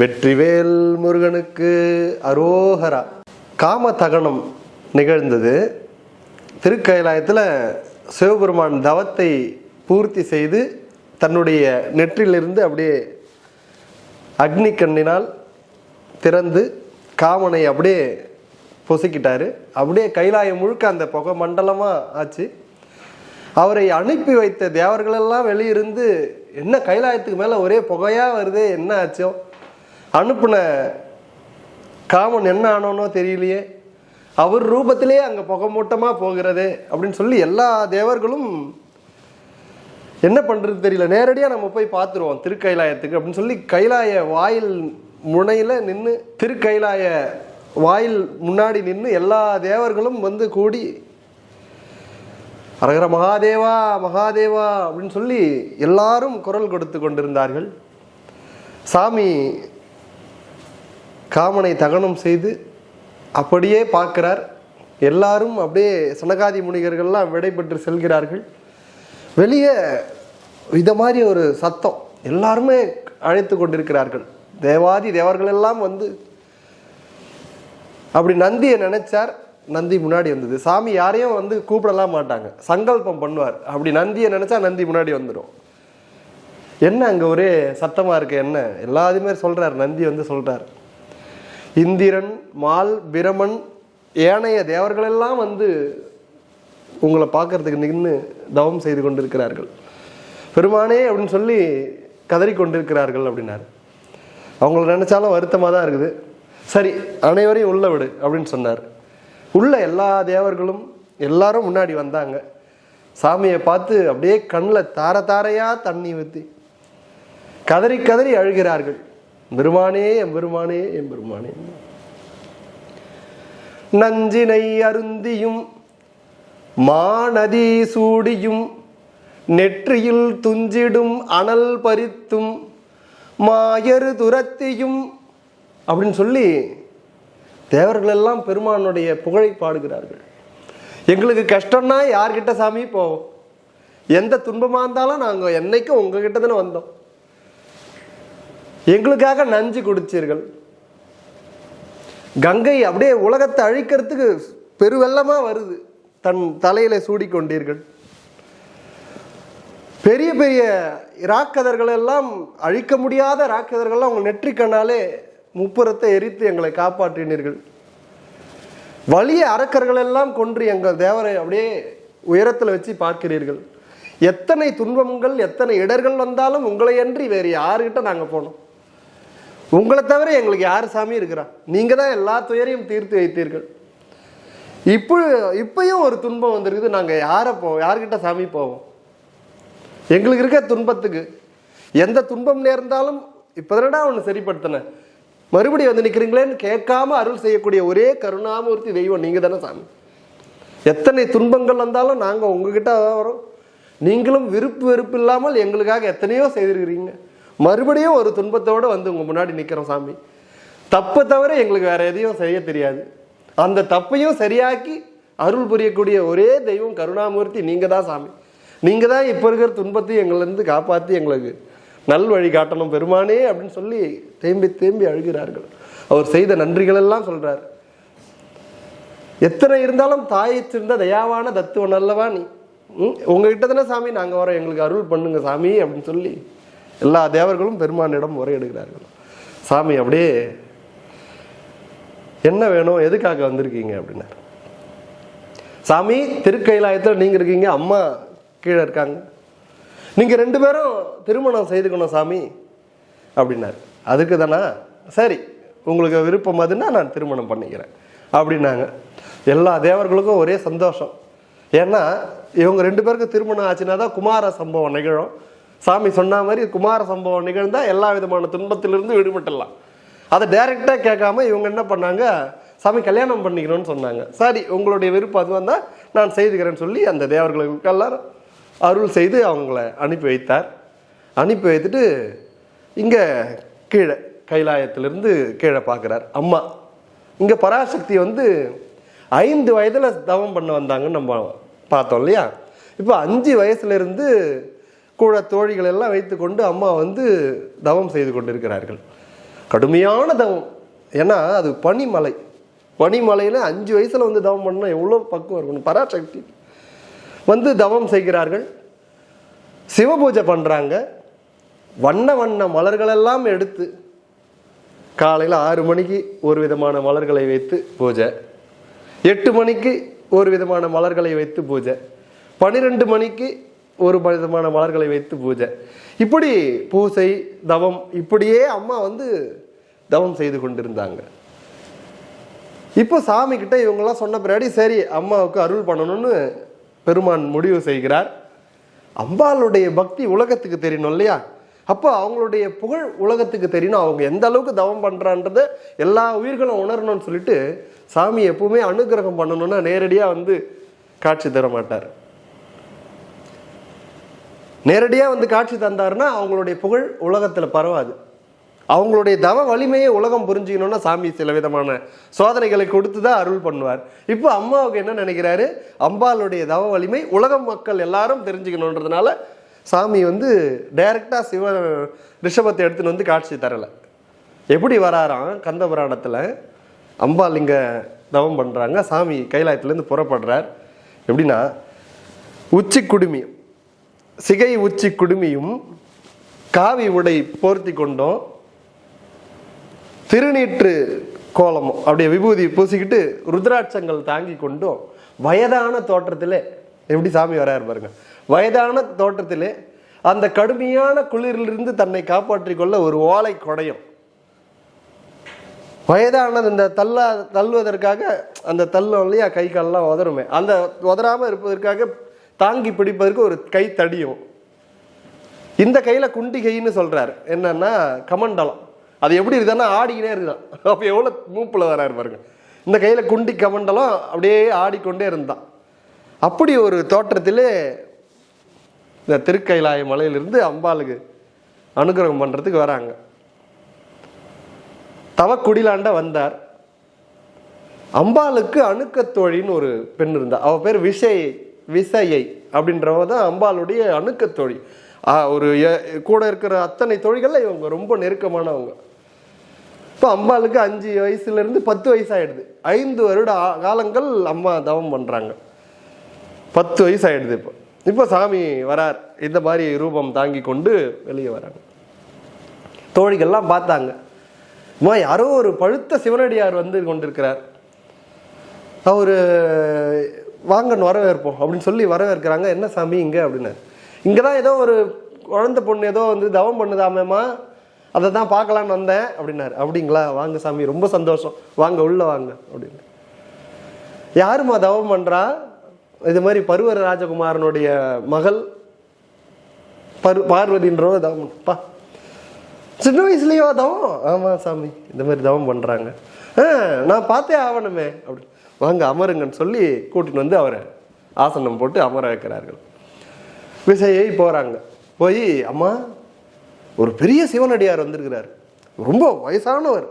வெற்றிவேல் முருகனுக்கு அரோகரா. காம தகனம் நிகழ்ந்தது. திருக்கைலாயத்தில் சிவபெருமான் தவத்தை பூர்த்தி செய்து தன்னுடைய நெற்றிலிருந்து அப்படியே அக்னி கண்ணினால் திறந்து காமனை அப்படியே பொசுக்கிட்டார். அப்படியே கைலாயம் முழுக்க அந்த புகை மண்டலமாக ஆச்சு. அவரை அனுப்பி வைத்த தேவர்களெல்லாம் வெளியிருந்து என்ன கைலாயத்துக்கு மேலே ஒரே புகையாக வருதே? என்ன ஆச்சோ? அனுப்பின காமன் என்ன ஆனோனோ தெரியலையே. அவர் ரூபத்திலே அங்கே புகை மூட்டமாக போகிறது? அப்படின்னு சொல்லி எல்லா தேவர்களும் என்ன பண்ணுறது தெரியல. நேரடியாக நம்ம போய் பார்த்துருவோம் திருக்கைலாயத்துக்கு அப்படின்னு சொல்லி கைலாய வாயில் முனையில் நின்று திருக்கைலாய வாயில் முன்னாடி நின்று எல்லா தேவர்களும் வந்து கூடி அரகர மகாதேவா மகாதேவா அப்படின்னு சொல்லி எல்லாரும் குரல் கொடுத்து கொண்டிருந்தார்கள். சாமி காமனை தகனம் செய்து அப்படியே பார்க்கிறார். எல்லாரும் அப்படியே சனகாதி முனிகர்கள்லாம் விடைபெற்று செல்கிறார்கள். வெளியே இத மாதிரி ஒரு சத்தம் எல்லாருமே அழைத்து கொண்டிருக்கிறார்கள். தேவாதி தேவர்கள் எல்லாம் வந்து அப்படி நந்தியை நினைச்சார். நந்தி முன்னாடி வந்தது. சாமி யாரையும் வந்து கூப்பிடலாம் மாட்டாங்க. சங்கல்பம் பண்ணுவார். அப்படி நந்தியை நினச்சா நந்தி முன்னாடி வந்துடும் என்ன அங்கே ஒரே சத்தமாக இருக்கு என்ன? எல்லாத்தையுமே சொல்கிறார் நந்தி வந்து சொல்கிறார் இந்திரன் மால் பிரமன் ஏனைய தேவர்களெல்லாம் வந்து உங்களை பார்க்கறதுக்கு நின்று தவம் செய்து கொண்டிருக்கிறார்கள். பெருமானே அப்படின்னு சொல்லி கதறி கொண்டிருக்கிறார்கள் அப்படின்னாரு. அவங்கள நினச்சாலும் வருத்தமாக தான் இருக்குது. சரி அனைவரையும் உள்ள விடு அப்படின்னு சொன்னார். உள்ள எல்லா தேவர்களும் எல்லாரும் முன்னாடி வந்தாங்க. சாமியை பார்த்து அப்படியே கண்ணில் தார தாரையாக தண்ணி ஊற்றி கதறி கதறி அழுகிறார்கள். பெருமானே என் பெருமானே என் பெருமானே. நஞ்சினை அருந்தியும் மாநதி சூடியும் நெற்றியில் துஞ்சிடும் அனல் பறித்தும் மாயரு துரத்தியும் அப்படின்னு சொல்லி தேவர்கள் எல்லாம் பெருமானுடைய புகழை பாடுகிறார்கள். எங்களுக்கு கஷ்டம்னா யார்கிட்ட சாமி போவோம் எந்த துன்பமாக இருந்தாலும் நாங்கள் என்னைக்கும் உங்ககிட்ட தானே வந்தோம். எங்களுக்காக நஞ்சு குடிச்சீர்கள். கங்கை அப்படியே உலகத்தை அழிக்கிறதுக்கு பெருவெள்ளமாக வருது. தன் தலையில சூடிக்கொண்டீர்கள். பெரிய பெரிய ராக்கதர்கள் எல்லாம் அழிக்க முடியாத ராக்கதர்கள்லாம் அவங்க நெற்றிக்கண்ணாலே முப்புறத்தை எரித்து எங்களை காப்பாற்றினீர்கள். வலிய அரக்கர்கள் எல்லாம் கொன்று எங்கள் தேவரை அப்படியே உயரத்தில் வச்சு பார்க்கிறீர்கள். எத்தனை துன்பங்கள் எத்தனை இடர்கள் வந்தாலும் உங்களை அன்றி வேறு யாருக்கிட்ட நாங்கள் போனோம். உங்களை தவிர எங்களுக்கு யார் சாமி இருக்கிறா? நீங்கள் தான் எல்லா துயரையும் தீர்த்து வைத்தீர்கள். இப்போ இப்பயும் ஒரு துன்பம் வந்திருக்குது. நாங்கள் யாரை போவோம் யார்கிட்ட சாமி போவோம்? எங்களுக்கு இருக்க துன்பத்துக்கு எந்த துன்பம் நேர்ந்தாலும் இப்போதானடா ஒன்று சரிப்படுத்தின. மறுபடியும் வந்து நிற்கிறீங்களேன்னு கேட்காம அருள் செய்யக்கூடிய ஒரே கருணாமூர்த்தி தெய்வம் நீங்க தானே சாமி. எத்தனை துன்பங்கள் வந்தாலும் நாங்கள் உங்ககிட்ட தான் வரோம். நீங்களும் விருப்பு வெறுப்பு இல்லாமல் எங்களுக்காக எத்தனையோ செய்திருக்கிறீங்க. மறுபடியும் ஒரு துன்பத்தோடு வந்து உங்கள் முன்னாடி நிற்கிறோம் சாமி. தப்பு தவிர எங்களுக்கு வேற எதையும் செய்ய தெரியாது. அந்த தப்பையும் சரியாக்கி அருள் புரியக்கூடிய ஒரே தெய்வம் கருணாமூர்த்தி நீங்கள் தான் சாமி. நீங்கள் தான் இப்போ இருக்கிற துன்பத்தையும் எங்களிருந்து காப்பாற்றி எங்களுக்கு நல் வழி காட்டணும் பெருமானே அப்படின்னு சொல்லி தேம்பி தேம்பி அழுகிறார்கள். அவர் செய்த நன்றிகளெல்லாம் சொல்கிறார் எத்தனை இருந்தாலும் தாயை சேர்ந்த தயாவான தத்துவம் நல்லவா நீ? உங்ககிட்ட தானே சாமி நாங்கள் வரோம் எங்களுக்கு அருள் பண்ணுங்க சாமி அப்படின்னு சொல்லி எல்லா தேவர்களும் பெருமானிடம் முறையிடுகிறார்கள் சாமி அப்படியே என்ன வேணும் எதுக்காக வந்திருக்கீங்க அப்படின்னாரு. சாமி திருக்கைலாயத்தில் நீங்கள் இருக்கீங்க அம்மா கீழே இருக்காங்க. நீங்கள் ரெண்டு பேரும் திருமணம் செய்துக்கணும் சாமி அப்படின்னாரு. அதுக்கு தானா? சரி உங்களுக்கு விருப்பம் அதுன்னா நான் திருமணம் பண்ணிக்கிறேன் அப்படின்னாங்க. எல்லா தேவர்களுக்கும் ஒரே சந்தோஷம். ஏன்னா இவங்க ரெண்டு பேருக்கு திருமணம் ஆச்சுன்னா தான் குமார சம்பவம் நிகழும். சாமி சொன்ன மாதிரி குமார சம்பவம் நிகழ்ந்தால் எல்லா விதமான துன்பத்திலிருந்து விடுபட்டுடலாம். அதை டைரெக்டாக கேட்காம இவங்க என்ன பண்ணாங்க? சாமி கல்யாணம் பண்ணிக்கணும்னு சொன்னாங்க. சரி உங்களுடைய விருப்பம் அது வந்தால் நான் செய்துக்கிறேன்னு சொல்லி அந்த தேவர்களுக்கு எல்லாரும் அருள் செய்து அவங்கள அனுப்பி வைத்தார். அனுப்பி வைத்துட்டு இங்கே கீழே கைலாயத்திலிருந்து கீழே பார்க்குறார். அம்மா இங்கே பராசக்தி வந்து ஐந்து வயதில் தவம் பண்ண வந்தாங்கன்னு நம்ம பார்த்தோம் இல்லையா? இப்போ அஞ்சு வயசுலேருந்து கூட தோழிகள் எல்லாம் வைத்துக்கொண்டு அம்மா வந்து தவம் செய்து கொண்டிருக்கிறார்கள். கடுமையான தவம். ஏன்னா அது பனிமலை. பனிமலையில் அஞ்சு வயசில் வந்து தவம் பண்ணால் எவ்வளோ பக்குவம் இருக்கணும் பராசக்தி. வந்து தவம் செய்கிறார்கள். சிவபூஜை பண்ணுறாங்க வண்ண வண்ண மலர்களெல்லாம் எடுத்து காலையில் ஆறு மணிக்கு ஒரு விதமான மலர்களை வைத்து பூஜை. எட்டு மணிக்கு ஒரு விதமான மலர்களை வைத்து பூஜை. பன்னிரெண்டு மணிக்கு ஒரு விதமான மலர்களை வைத்து பூஜை. இப்படி பூசை தவம் இப்படியே அம்மா வந்து தவம் செய்து கொண்டிருந்தாங்க. இப்போ சாமி கிட்ட இவங்கெல்லாம் சொன்ன பின்னாடி சரி அம்மாவுக்கு அருள் பண்ணணும்னு பெருமான் முடிவு செய்கிறார். அம்பாளுடைய பக்தி உலகத்துக்கு தெரியணும் இல்லையா? அப்போ அவங்களுடைய புகழ் உலகத்துக்கு தெரியணும். அவங்க எந்த அளவுக்கு தவம் பண்ணுறான்றத எல்லா உயிர்களும் உணரணும்னு சொல்லிட்டு சாமி எப்பவுமே அனுகிரகம் பண்ணணும்னா நேரடியாக வந்து காட்சி தர மாட்டார். நேரடியாக வந்து காட்சி தந்தாருன்னா அவங்களுடைய புகழ் உலகத்தில் பரவாது. அவங்களுடைய தவ வலிமையை உலகம் புரிஞ்சுக்கணும்னா சாமி சில விதமான சோதனைகளை கொடுத்து தான் அருள் பண்ணுவார். இப்போ அம்மாவுக்கு என்ன நினைக்கிறாரு? அம்பாளுடைய தவ வலிமை உலகம் மக்கள் எல்லாரும் தெரிஞ்சுக்கணுன்றதுனால சாமி வந்து டைரக்டாக சிவ ரிஷபத்தை எடுத்துன்னு வந்து காட்சி தரலை. எப்படி வராராம்? கந்த புராணத்தில் அம்பாள் இங்கே தவம் பண்ணுறாங்க சாமி கைலாயத்துலேருந்து புறப்படுறார். எப்படின்னா உச்சி குடுமி சிகை உச்சி குடுமியும் காவி உடை போர்த்தி கொண்டோம். திருநீற்று கோலமும் அப்படியே விபூதி பூசிக்கிட்டு ருத்ராட்சங்கள் தாங்கி கொண்டும் வயதான தோற்றத்திலே எப்படி சாமி வராரு பாருங்க. வயதான தோற்றத்திலே அந்த கடுமையான குளிரிலிருந்து தன்னை காப்பாற்றிக் கொள்ள ஒரு ஓலை கொடையும். வயதானது இந்த தள்ள தள்ளுவதற்காக அந்த தள்ளும் இல்லையா கை கால்லாம் உதருமே அந்த உதறாமல் இருப்பதற்காக தாங்கி பிடிப்பதற்கு ஒரு கை தடியும் இந்த கையில் குண்டி கைன்னு என்னன்னா கமண்டலம். அது எப்படி இருக்குதுன்னா ஆடிக்கினே இருக்குதான். அப்போ எவ்வளோ மூப்பில் வராரு பாருங்க. இந்த கையில் குண்டி கமண்டலம் அப்படியே ஆடிக்கொண்டே இருந்தான். அப்படி ஒரு தோற்றத்தில் இந்த திருக்கைலாய மலையிலிருந்து அம்பாளுக்கு அனுகிரகம் பண்ணுறதுக்கு வராங்க. தவக்குடிலாண்ட வந்தார். அம்பாளுக்கு அணுக்கத்தோழின்னு ஒரு பெண் இருந்தா. அவள் பேர் விஷய் விசையை அப்படின்றவ தான் அம்பாளுடைய அணுக்கத்தோழி. ஒரு எ- கூட இருக்கிற அத்தனை தொழிகளில் இவங்க ரொம்ப நெருக்கமானவங்க. இப்போ அம்பாளுக்கு அஞ்சு வயசுலேருந்து பத்து வயசு ஆகிடுது ஐந்து வருட ஆ- காலங்கள் அம்மா தவம் பண்ணுறாங்க பத்து வயசு இப்போ. இப்போ சாமி வரார். இந்த மாதிரி ரூபம் தாங்கி கொண்டு வெளியே வராங்க. தோழிகள்லாம் பார்த்தாங்க. அம்மா யாரோ ஒரு பழுத்த சிவனடியார் வந்து கொண்டிருக்கிறார். அவர் வாங்கன்னு வரவேற்போம். அப்படின்னு சொல்லி வரவேற்கிறாங்க. என்ன சாமி இங்கே? அப்படின்னு இங்கே தான் ஏதோ ஒரு குழந்த பொண்ணு ஏதோ வந்து தவம் பண்ணுதாமேம்மா? அதை தான் பார்க்கலான்னு வந்தேன் அப்படின்னாரு. அப்படிங்களா? வாங்க சாமி ரொம்ப சந்தோஷம். வாங்க உள்ள வாங்க அப்படின்னு யாரும்மா தவம் பண்ணுறா இது மாதிரி பருவர ராஜகுமாரனுடைய மகள் பரு பார்வதின்றவ தவம் பா. சின்ன வயசுலயோ தவம்? ஆமா சாமி இந்த மாதிரி தவம் பண்றாங்க. ஆ நான் பார்த்தே ஆகணுமே அப்படி. வாங்க அமருங்கன்னு சொல்லி கூட்டின்னு வந்து அவரை ஆசனம் போட்டு அமர வைக்கிறார்கள். விசையை போறாங்க. போய் அம்மா ஒரு பெரிய சிவனடியார் வந்திருக்கிறார். ரொம்ப வயசானவர்.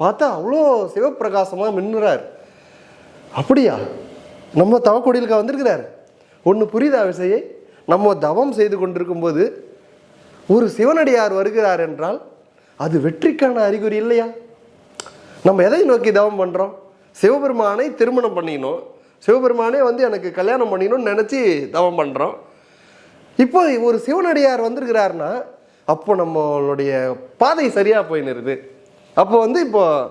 பார்த்தா அவ்வளோ சிவப்பிரகாசமாக மின்னுறார். அப்படியா? நம்ம தவக்கொடியிலுக்கா வந்திருக்கிறார். ஒன்று புரியுதா விசையை? நம்ம தவம் செய்து கொண்டிருக்கும் போது ஒரு சிவனடியார் வருகிறார் என்றால் அது வெற்றிக்கான அறிகுறி இல்லையா? நம்ம எதை நோக்கி தவம் பண்ணுறோம் சிவபெருமானை திருமணம் பண்ணிக்கணும் சிவபெருமானே வந்து எனக்கு கல்யாணம் பண்ணிக்கணும்னு நினச்சி தவம் பண்ணுறோம் இப்போ ஒரு சிவனடியார் வந்திருக்கிறாருன்னா அப்போ நம்மளுடைய பாதை சரியாக போய் நிறுது அப்போ வந்து இப்போ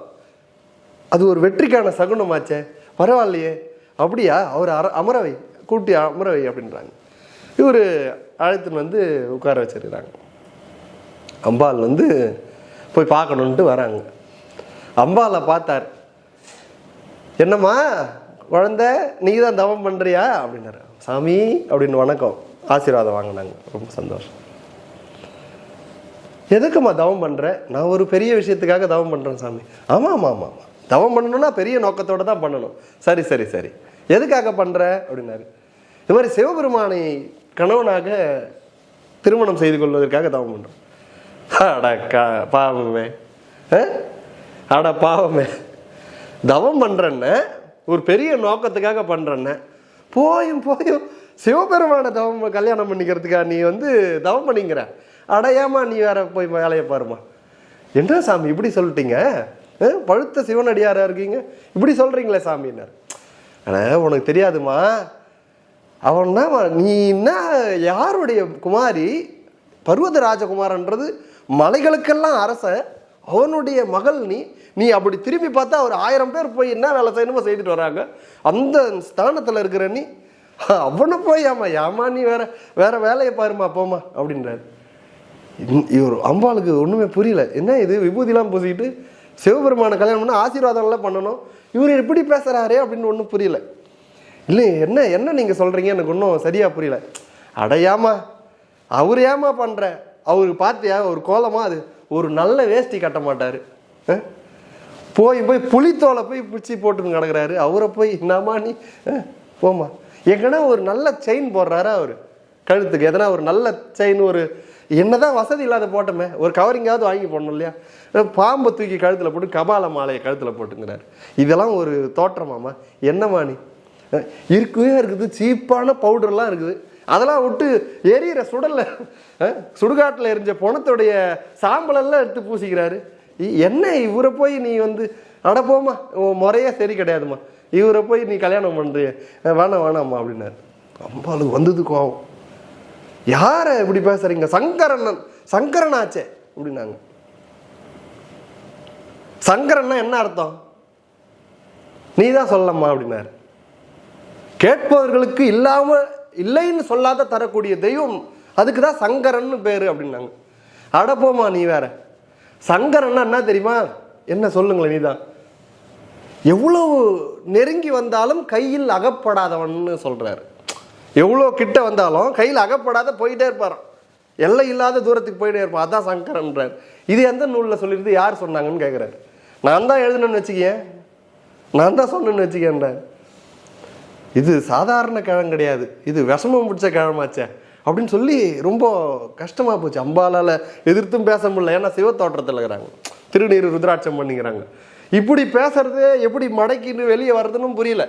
அது ஒரு வெற்றிக்கான சகுனமாச்சே. பரவாயில்லையே. அப்படியா? அவர் அர அமரவை கூட்டி அமரவை அப்படின்றாங்க. இவர் அழைத்துன்னு வந்து உட்கார வச்சிருக்கிறாங்க. அம்பாள் வந்து போய் பார்க்கணுன்ட்டு வராங்க. அம்பாளை பார்த்தார். என்னம்மா குழந்த நீ தான் தவம் பண்ணுறியா அப்படின்னாரு. சாமி அப்படின்னு வணக்கம். ஆசீர்வாதம் வாங்கினாங்க. ரொம்ப சந்தோஷம். எதுக்குமா தவம் பண்ணுறேன் நான் ஒரு பெரிய விஷயத்துக்காக தவம் பண்ணுறேன் சாமி. ஆமாம் ஆமாம் ஆமாம் தவம் பண்ணணும்னா பெரிய நோக்கத்தோடு தான் பண்ணணும். சரி சரி சரி. எதுக்காக பண்ணுற அப்படின்னாரு. இது மாதிரி சிவபெருமானை கணவனாக திருமணம் செய்து கொள்வதற்காக தவம் பண்ணுறோம் அட கா பாவமே. அட பாவமே. தவம் பண்ணுறேன்ன ஒரு பெரிய நோக்கத்துக்காக பண்ணுறேன்ன போயும் போயும் சிவபெருமான தவம் கல்யாணம் பண்ணிக்கிறதுக்கா நீ வந்து தவம் பண்ணிக்கிற? அடையாமா நீ வேற போய் வேலையை பாருமா என்ன சாமி இப்படி சொல்லிட்டீங்க? பழுத்த சிவனடியாராக இருக்கீங்க? இப்படி சொல்கிறீங்களே சாமின்னார் ஆனால் உனக்கு தெரியாதுமா? அவன் தான் நீ என்ன யாருடைய குமாரி? பர்வத ராஜகுமாரன்றது மலைகளுக்கெல்லாம் அரசன் அவனுடைய மகள் நீ நீ அப்படி திரும்பி பார்த்தா அவர் ஆயிரம் பேர் போய் என்ன வேலை செய்யணுமோ செய்துட்டு வராங்க. அந்த ஸ்தானத்தில் இருக்கிற நீ அவனை போய் ஆமா ஏமா நீ வேற வேற வேலையை பாருமா போமா அப்படின்றாரு. இவர் அம்பாளுக்கு ஒன்றுமே புரியல. என்ன இது? விபூதிலாம் பூசிக்கிட்டு சிவபெருமான கல்யாணம் பண்ண ஆசீர்வாதம்லாம் பண்ணணும். இவர் இப்படி பேசுகிறாரே அப்படின்னு ஒன்றும் புரியல. இல்லை என்ன என்ன நீங்கள் சொல்கிறீங்க எனக்கு ஒன்றும் சரியாக புரியல. அடையாமா அவர் ஏமா பண்ணுற அவருக்கு பார்த்தியா ஒரு கோலமாக அது? ஒரு நல்ல வேஷ்டி கட்ட மாட்டார். போய் போய் புலித்தோலை போய் பிடிச்சி போட்டுன்னு கிடக்குறாரு. அவரை போய் என்னம்மா நீ? போமா போம்மா. எங்கன்னா ஒரு நல்ல செயின் போடுறாரா அவர்? கழுத்துக்கு. எதனா ஒரு நல்ல செயின் ஒரு என்னதான் வசதி இல்லாத போட்டோமே ஒரு கவரிங்காவது வாங்கி போடணும் இல்லையா? பாம்பை தூக்கி கழுத்தில் போட்டு கபால மாலையை கழுத்தில் போட்டுங்கிறார். இதெல்லாம் ஒரு தோற்றமாமா என்னம்மா நீ இருக்கவே இருக்குது சீப்பான பவுடர்லாம் இருக்குது. அதெல்லாம் விட்டு எரியிற சுடலில் சுடுகாட்டில் எரிஞ்ச பணத்துடைய சாம்பலெல்லாம் எடுத்து பூசிக்கிறாரு. இ- என்ன இவரை போய் நீ வந்து நடப்போம்மா உன் முறையே சரி கிடையாதும்மா. இவரை போய் நீ கல்யாணம் பண்ணுறிய வேணாம் வேணாம்மா அப்படின்னாரு. அம்பாளுக்கு வந்தது கோவம். யாரை இப்படி பேசுறீங்க? சங்கரன் சங்கரனாச்சே அப்படின்னாங்க. சங்கரன்னா என்ன அர்த்தம்? நீ தான் சொல்லம்மா அப்படின்னாரு. கேட்பவர்களுக்கு இல்லாமல் இல்லைன்னு சொல்லாத தரக்கூடிய தெய்வம் அதுக்கு தான் சங்கரன்னு பேரு அப்படின்னாங்க. அடப்போமா நீ வேற. சங்கரன்னா என்ன தெரியுமா? என்ன சொல்லுங்களேன் நீதான். எவ்வளவு நெருங்கி வந்தாலும் கையில் அகப்படாதவன்னு சொல்றாரு. எவ்வளோ கிட்ட வந்தாலும் கையில் அகப்படாத போயிட்டே இருப்பாராம். எல்லை இல்லாத தூரத்துக்கு போயிட்டே இருப்பான் அதான் சங்கரன்றார். இது எந்த நூலில் சொல்லியிருந்து யார் சொன்னாங்கன்னு கேட்குறாரு நான் தான் எழுதுனேன்னு வச்சுக்கேன் நான் தான் சொன்னேன்னு வச்சுக்கேன்றார் இது சாதாரண கிழங்கு கிடையாது. இது விஷமம் பிடிச்ச கிழமாச்சே. அப்படின்னு சொல்லி ரொம்ப கஷ்டமாக போச்சு. அம்பாலால் எதிர்த்தும் பேச முடியல. ஏன்னா சிவத்தோட்டத்தில் இருக்கிறாங்க. திருநீர் ருத்ராட்சம் பண்ணிக்கிறாங்க. இப்படி பேசுறது எப்படி மடக்கின்னு வெளியே வர்றதுன்னு புரியல.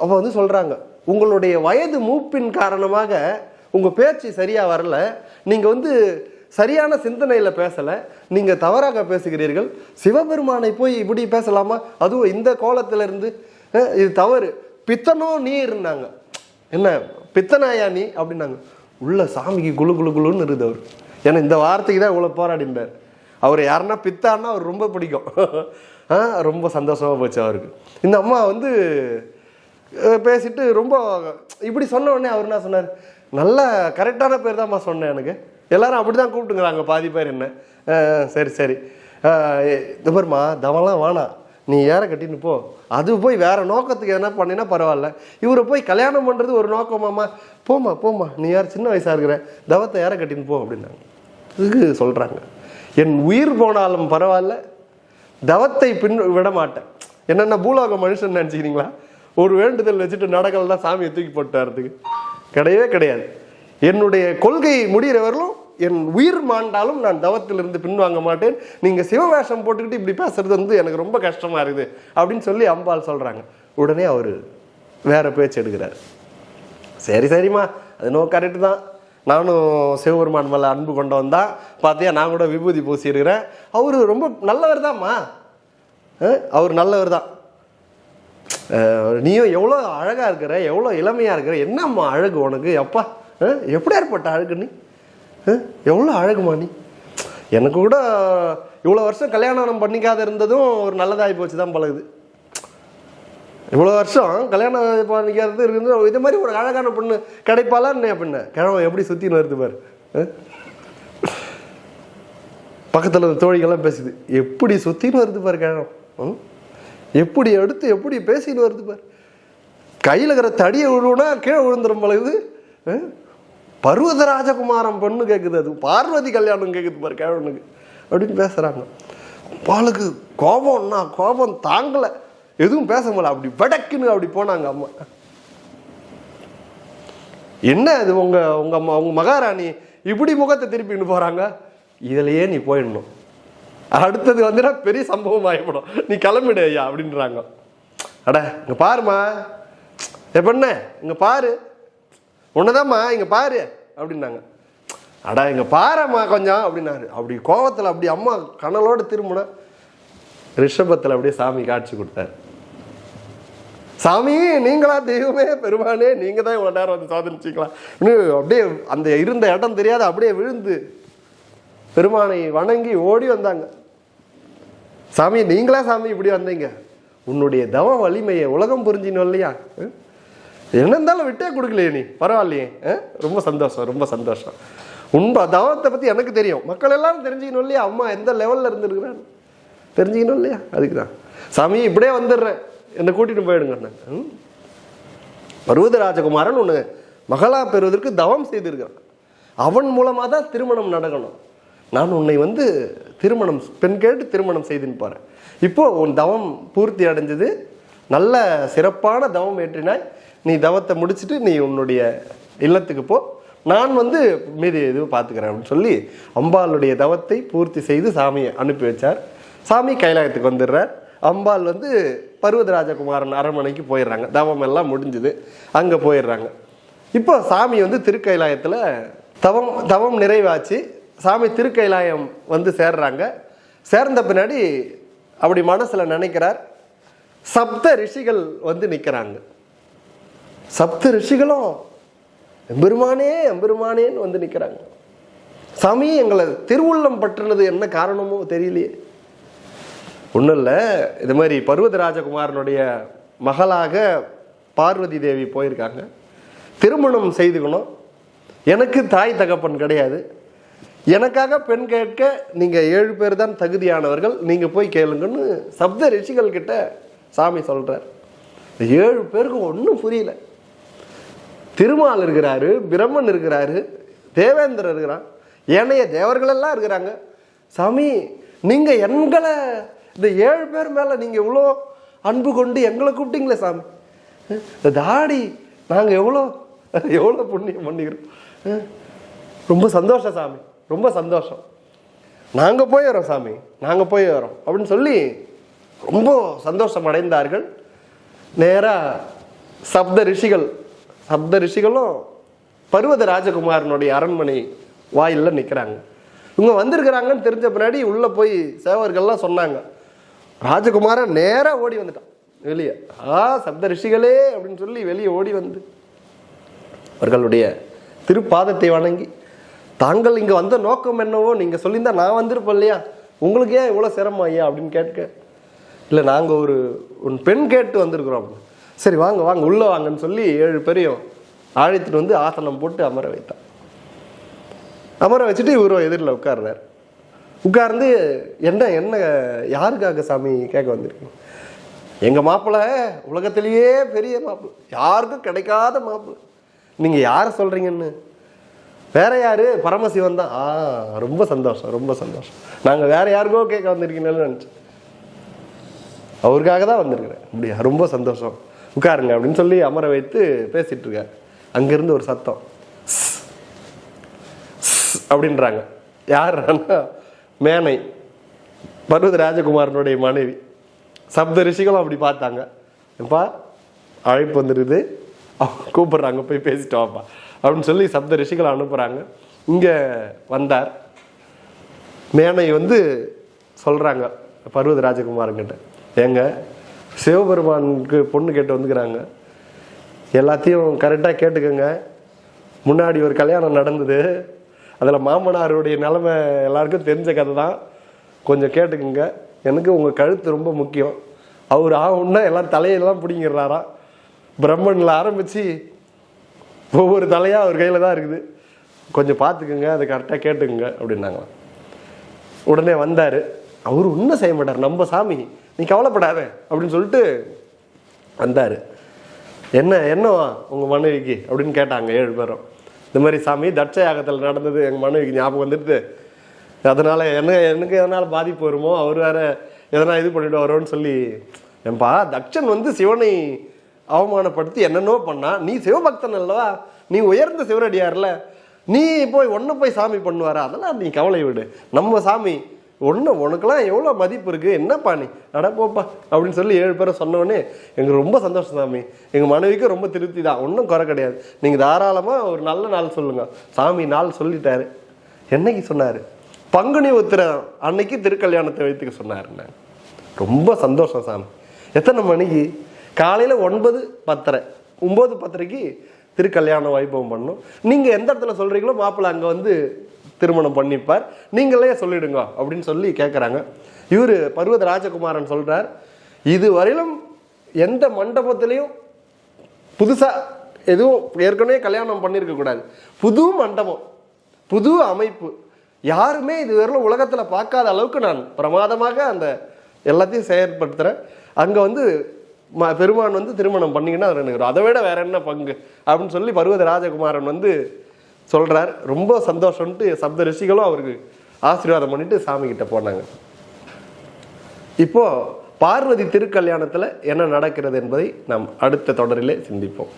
அப்போ வந்து சொல்கிறாங்க உங்களுடைய வயது மூப்பின் காரணமாக உங்கள் பேச்சு சரியாக வரல. நீங்கள் வந்து சரியான சிந்தனையில் பேசலை. நீங்கள் தவறாக பேசுகிறீர்கள். சிவபெருமானை போய் இப்படி பேசலாமா? அதுவும் இந்த கோலத்திலிருந்து. இது தவறு. பித்தனோ நீ இருந்தாங்க என்ன? பித்தனாயா நீ? அப்படின்னாங்க. உள்ள சாமிக்கு குழு குழு குளுன்னு இருக்குது அவர். ஏன்னா இந்த வார்த்தைக்கு தான் இவ்வளோ போராடினார் அவர் யாருன்னா பித்தான்னா அவர் ரொம்ப பிடிக்கும். ஆ, ரொம்ப சந்தோஷமாக போச்சு அவருக்கு. இந்த அம்மா வந்து பேசிட்டு ரொம்ப இப்படி சொன்ன உடனே அவர் என்ன சொன்னார்? நல்ல கரெக்டான பேர் தான்மா சொன்னேன் எனக்கு. எல்லாரும் அப்படி தான் கூப்பிட்டுங்கிறாங்க பாதி பேர் என்ன. சரி சரி. அஹ், இந்த பாருமா தவம்லாம் வேணாம். நீ ஏற கட்டின்னு போ. அது போய் வேறு நோக்கத்துக்கு எதனா பண்ணினா பரவாயில்ல. இவரை போய் கல்யாணம் பண்ணுறது ஒரு நோக்கமாம்மா. போம்மா போம்மா. நீ யார் சின்ன வயசாக இருக்கிற தவத்தை ஏற கட்டின்னு போ அப்படின்னாங்க. இதுக்கு சொல்கிறாங்க என் உயிர் போனாலும் பரவாயில்ல. தவத்தை பின் விட மாட்டேன் என்னென்ன பூலோக மனுஷன் நினச்சிக்கிறீங்களா? ஒரு வேண்டுதல் வச்சுட்டு நடக்கல் சாமியை தூக்கி போட்டு கிடையவே கிடையாது. என்னுடைய கொள்கை முடிகிறவர்களும் என் உயிர் மாண்டாலும் நான் தவத்திலிருந்து பின்வாங்க மாட்டேன். நீங்கள் சிவவேஷம் போட்டுக்கிட்டு இப்படி பேசுறது வந்து எனக்கு ரொம்ப கஷ்டமாக இருக்குது. அப்படின்னு சொல்லி அம்பாள் சொல்கிறாங்க உடனே அவர் வேற பேச்சு எடுக்கிறார். சரி சரிம்மா. அது நோ கரெக்டு தான். நானும் சிவபெருமான் மேலே அன்பு கொண்டு தான். பார்த்தியா நான் கூட விபூதி பூசியிருக்கிறேன். அவர் ரொம்ப நல்லவர் தான்மா. அவர் நல்லவர் தான். நீயும் எவ்வளோ அழகாக இருக்கிற எவ்வளோ இளமையாக இருக்கிற என்னம்மா அழகு உனக்கு? அப்பா எப்படி ஏற்பட்ட அழகு நீ? எவ்வளோ அழகுமா நீ? எனக்கு கூட இவ்வளோ வருஷம் கல்யாணம் பண்ணிக்காத இருந்ததும் ஒரு நல்லதாகி போச்சு தான் பழகுது. இவ்வளோ வருஷம் கல்யாணம் பண்ணிக்கிறது இருக்குது இது மாதிரி ஒரு அழகான பொண்ணு கிடைப்பாளான்னு பின்ன கிழவன் எப்படி சுற்றின்னு வருது பாரு. பக்கத்தில் தோழிகள்லாம் பேசுது எப்படி சுற்றின்னு வருது பாரு கிழவன் ம்? எப்படி எடுத்து எப்படி பேசின்னு வருது பார். கையில் இருக்கிற தடியை விழுனா கீழே விழுந்துரும் பழகுது பருவத பர்வத ராஜகுமாரம் கேட்குது அது. பார்வதி கல்யாணம் கேட்குது பார் கிழவனுக்கு அப்படின்னு பேசுகிறாங்க பாலுக்கு கோபம்னா கோபம் தாங்கலை. எதுவும் பேச முடியல. அப்படி வடக்குன்னு அப்படி போனாங்க அம்மா. என்ன இது உங்கள் உங்கள் அம்மா உங்கள் மகாராணி இப்படி முகத்தை திருப்பின்னு போகிறாங்க இதிலையே நீ போயிடணும். அடுத்தது வந்துன்னா பெரிய சம்பவம் ஆகிப்படும் நீ கிளம்பிடு ஐயா அப்படின்றாங்க. அட இங்க பாருமா எப்பண்ண இங்கே இங்க பாரு. உன்னதாம்மா இங்க பாரு அப்படின்னாங்க. அடா இங்க பாரம்மா கொஞ்சம் அப்படின்னாரு. அப்படி கோவத்தில் அப்படி அம்மா கனலோட திரும்பின ரிஷபத்தில் அப்படியே சாமி காட்சி கொடுத்தாரு. சாமி நீங்களா தெய்வமே பெருமானே நீங்க தான் இவ்வளோ நேரம் வந்து சாதனிச்சிக்கலாம் இன்னும் அப்படியே அந்த இருந்த இடம் தெரியாத அப்படியே விழுந்து பெருமானை வணங்கி ஓடி வந்தாங்க. சாமி நீங்களா சாமி இப்படி வந்தீங்க? உன்னுடைய தவ வலிமையை உலகம் புரிஞ்சினோம் இல்லையா? என்ன இருந்தாலும் விட்டே கொடுக்கலையே நீ. பரவாயில்லையே. ரொம்ப சந்தோஷம் ரொம்ப சந்தோஷம். உன் தவத்தை பற்றி எனக்கு தெரியும். மக்கள் எல்லாரும் தெரிஞ்சுக்கணும் இல்லையா? அம்மா எந்த லெவலில் இருந்திருக்கிறான்னு. தெரிஞ்சுக்கணும் இல்லையா? அதுக்கு தான் சாமி இப்படியே வந்துடுறேன். என்னை கூட்டிகிட்டு போயிடுங்க பருவத ராஜகுமாரன் ஒன்று மகளா பெறுவதற்கு தவம் செய்திருக்கிறான். அவன் மூலமாக தான் திருமணம் நடக்கணும். நான் உன்னை வந்து திருமணம் பெண் கேட்டு திருமணம் செய்துன்னு போகிறேன் இப்போ உன் தவம் பூர்த்தி அடைஞ்சது நல்ல சிறப்பான தவம் ஏற்றினாய். நீ தவத்தை முடிச்சுட்டு நீ உன்னுடைய இல்லத்துக்கு போ. நான் வந்து மீதி இது பார்த்துக்கிறேன் அப்படின்னு சொல்லி அம்பாளுடைய தவத்தை பூர்த்தி செய்து சாமியை அனுப்பி வச்சார். சாமி கைலாயத்துக்கு வந்துடுறார். அம்பாள் வந்து பர்வதராஜகுமாரன் அரண்மனைக்கு போயிடுறாங்க. தவம் எல்லாம் முடிஞ்சுது. அங்கே போயிடுறாங்க. இப்போ சாமி வந்து திருக்கைலாயத்தில் தவம் தவம் நிறைவாச்சு. சாமி திருக்கைலாயம் வந்து சேர்றாங்க. சேர்ந்த பின்னாடி அப்படி மனசில் நினைக்கிறார். சப்த ரிஷிகள் வந்து நிற்கிறாங்க சப்த ரிஷிகளும் எம்பெருமானே எம்பெருமானேன்னு வந்து நிற்கிறாங்க சாமி எங்களை திருவுள்ளம் பற்றுனது என்ன காரணமோ தெரியலையே. ஒன்றும் இல்லை. இது மாதிரி பர்வத ராஜகுமாரனுடைய மகளாக பார்வதி தேவி போயிருக்காங்க. திருமணம் செய்துக்கணும். எனக்கு தாய் தகப்பன் கிடையாது. எனக்காக பெண் கேட்க நீங்கள் ஏழு பேர் தான் தகுதியானவர்கள் நீங்கள் போய் கேளுங்கன்னு சப்த ரிஷிகள் கிட்ட சாமி சொல்கிறார் ஏழு பேருக்கு ஒன்றும் புரியல. திருமால் இருக்கிறாரு பிரம்மன் இருக்கிறாரு தேவேந்திரர் இருக்கிறான் ஏனைய தேவர்களெல்லாம் இருக்கிறாங்க. சாமி நீங்கள் எங்களை இந்த ஏழு பேர் மேலே நீங்கள் இவ்வளோ அன்பு கொண்டு எங்களை கூப்பிட்டீங்களே சாமி. இந்த தாடி நாங்கள் எவ்வளோ எவ்வளோ புண்ணியம் பண்ணிக்கிறோம். ரொம்ப சந்தோஷம் சாமி. ரொம்ப சந்தோஷம். நாங்கள் போய் வரோம் சாமி நாங்கள் போய் வரோம் அப்படின்னு சொல்லி ரொம்ப சந்தோஷம் அடைந்தார்கள். நேராக சப்த ரிஷிகள் சப்த ரிஷிகளும் பருவத ராஜகுமாரனுடைய அரண்மனை வாயிலில் நிற்கிறாங்க இவங்க வந்திருக்கிறாங்கன்னு தெரிஞ்ச பின்னாடி உள்ளே போய் சேவர்கள்லாம் சொன்னாங்க. ராஜகுமாரன் நேராக ஓடி வந்துட்டான் வெளியே. ஆ சப்த ரிஷிகளே அப்படின்னு சொல்லி வெளியே ஓடி வந்து அவர்களுடைய திருப்பாதத்தை வணங்கி தாங்கள் இங்கே வந்த நோக்கம் என்னவோ நீங்கள் சொல்லியிருந்தா நான் வந்திருப்பேன் இல்லையா? உங்களுக்கு ஏன் இவ்வளோ சிரமம் ஐயா அப்படின்னு கேட்க. இல்லை நாங்கள் ஒரு ஒரு பெண் கேட்டு வந்திருக்கிறோம். அப்படின்னு. சரி வாங்க வாங்க உள்ளே வாங்கன்னு சொல்லி ஏழு பேரையும் அழைத்துட்டு வந்து ஆசனம் போட்டு அமர வைத்தான். அமர வச்சுட்டு இவரும் எதிரில் உட்கார்றார் உட்கார்ந்து என்ன என்ன யாருக்காக சாமி கேட்க வந்திருக்கீங்க? எங்கள் மாப்பிள்ளை உலகத்திலேயே பெரிய மாப்பிள்ளை யாருக்கும் கிடைக்காத மாப்பிள்ளை நீங்கள் யாரை சொல்கிறீங்கன்னு வேற யாரு? பரமசிவன் தான். ஆ ரொம்ப சந்தோஷம் ரொம்ப சந்தோஷம். நாங்கள் வேற யாருக்கோ கேட்க வந்திருக்கீங்கன்னு நினச்சேன். அவருக்காக தான் வந்திருக்கிறேன். அப்படியா? ரொம்ப சந்தோஷம். உட்காருங்க அப்படின்னு சொல்லி அமர வைத்து பேசிட்டு இருக்கார். அங்கிருந்து ஒரு சத்தம். அப்படின்றாங்க. யாருன்னா மேனை. பர்வத ராஜகுமாரனுடைய மனைவி. சப்த ரிஷிகளும் அப்படி பார்த்தாங்க. எப்பா அழைப்பு வந்துருது. அவங்க கூப்பிடுறாங்க போய் பேசிட்டு வாப்பா. அப்படின்னு சொல்லி சப்த ரிஷிகளை அனுப்புகிறாங்க இங்கே வந்தார். மேனை வந்து சொல்கிறாங்க பர்வத ராஜகுமாரங்கிட்ட ஏங்க சிவபெருமானுக்கு பொண்ணு கேட்டு வந்துக்கிறாங்க. எல்லாத்தையும் கரெக்டாக கேட்டுக்கோங்க. முன்னாடி ஒரு கல்யாணம் நடந்தது. அதில் மாமனாருடைய நிலமை எல்லாருக்கும் தெரிஞ்ச கதை தான் கொஞ்சம் கேட்டுக்குங்க. எனக்கு உங்கள் கழுத்து ரொம்ப முக்கியம். அவர் ஆகும்னா எல்லாம் தலையெல்லாம் பிடிங்கிடுறாராம். பிரம்மனில் ஆரம்பித்து ஒவ்வொரு தலையாக அவர் கையில் தான் இருக்குது. கொஞ்சம் பார்த்துக்குங்க அதை கரெக்டாக கேட்டுக்குங்க அப்படின்னாங்க உடனே வந்தார். அவர் ஒன்றும் செய்ய மாட்டார். நம்ம சாமி நீ கவலைப்படாத அப்படின்னு சொல்லிட்டு வந்தார். என்ன என்னவா உங்கள் மனைவிக்கு அப்படின்னு கேட்டாங்க ஏழு பேரும். இந்த மாதிரி சாமி தட்ச யாகத்தில் நடந்தது எங்கள் மனைவிக்கு ஞாபகம் வந்துடுது. அதனால் என்ன எனக்கு எதனால் பாதிப்பு வருமோ அவர் வேறு எதனா இது பண்ணிட்டு வரோன்னு சொல்லி ஏன்பா தட்சன் வந்து சிவனை அவமானப்படுத்தி என்னென்னோ பண்ணா நீ சிவபக்தன் அல்லவா? நீ உயர்ந்த சிவனடியார்ல நீ போய் ஒன்று போய் சாமி பண்ணுவாரா? அதெல்லாம் நீ கவலை விடு. நம்ம சாமி ஒன்று உனக்கெல்லாம் எவ்வளோ மதிப்பு இருக்குது என்னப்பா நீ? நடப்போப்பா போப்பா அப்படின்னு சொல்லி ஏழு பேரை சொன்னோடனே எங்களுக்கு ரொம்ப சந்தோஷம் சாமி. எங்கள் மனைவிக்கும் ரொம்ப திருப்தி தான். ஒன்றும் குறை கிடையாது. நீங்கள் தாராளமாக ஒரு நல்ல நாள் சொல்லுங்க. சாமி நாள் சொல்லிட்டாரு. என்னைக்கு சொன்னார்? பங்குனி உத்திரம் அன்னைக்கு திருக்கல்யாணத்தை வைத்துக்க சொன்னாருண்ணே ரொம்ப சந்தோஷம் சாமி. எத்தனை மணிக்கு? காலையில் ஒன்பது பத்தரை. ஒம்பது பத்தரைக்கு திருக்கல்யாண வைபவம் பண்ணணும் நீங்கள் எந்த இடத்துல சொல்கிறீங்களோ மாப்பிள்ளை அங்கே வந்து திருமணம் பண்ணிப்பார். நீங்களே சொல்லிடுங்க அப்படின்னு சொல்லி கேட்குறாங்க இவர் பருவத ராஜகுமாரன் சொல்கிறார் இது வரையிலும் எந்த மண்டபத்திலையும் புதுசாக எதுவும் ஏற்கனவே கல்யாணம் பண்ணியிருக்கக்கூடாது புது மண்டபம் புது அமைப்பு. யாருமே இதுவரையிலும் உலகத்தில் பார்க்காத அளவுக்கு நான் பிரமாதமாக அந்த எல்லாத்தையும் செயற்படுத்துகிறேன் அங்கே வந்து பெருமான் வந்து திருமணம் பண்ணிங்கன்னா அது எனக்கு அதை விட வேற என்ன பங்கு? அப்படின்னு சொல்லி பருவத ராஜகுமாரன் வந்து சொல்கிறார் ரொம்ப சந்தோஷம்ட்டு சப்த ரிஷிகளும் அவருக்கு ஆசீர்வாதம் பண்ணிட்டு சாமி கிட்ட போனாங்க. இப்போ பார்வதி திருக்கல்யாணத்தில் என்ன நடக்கிறது என்பதை நாம் அடுத்த தொடரிலே சிந்திப்போம்.